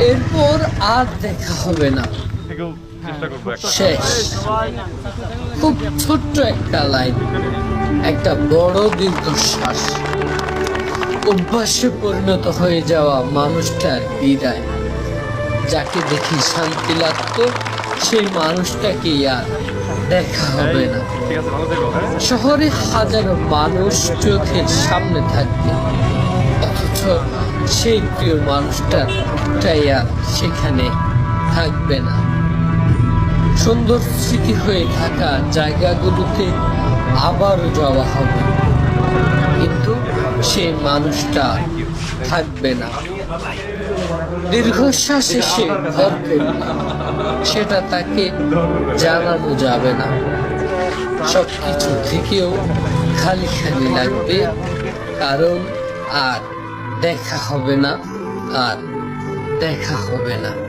এরপর আর দেখা হবে না। শেষ। খুব ছোট্ট একটা লাইন। একটা বড় দীর্ঘশ্বাস। অভ্যাসে পরিণত হয়ে যাওয়া মানুষটার বিদায়। যাকে দেখি শান্তি লাগতো সেই মানুষটাকে আর দেখা হবে না। শহরে হাজারো মানুষ চোখের সামনে থাকবে। অথচ সেই প্রিয় মানুষটাই আর সেখানে থাকবে না। সুন্দর স্মৃতি হয়ে থাকা জায়গাগুলোতে আবারও যাওয়া হবে। কিন্তু সে মানুষটা থাকবে না। দীর্ঘশ্বাস এসে ঘর সেটা তাকে জানানো যাবে না। সবকিছু থেকেও খালি খালি লাগবে, কারণ আর দেখা হবে না আর দেখা হবে না।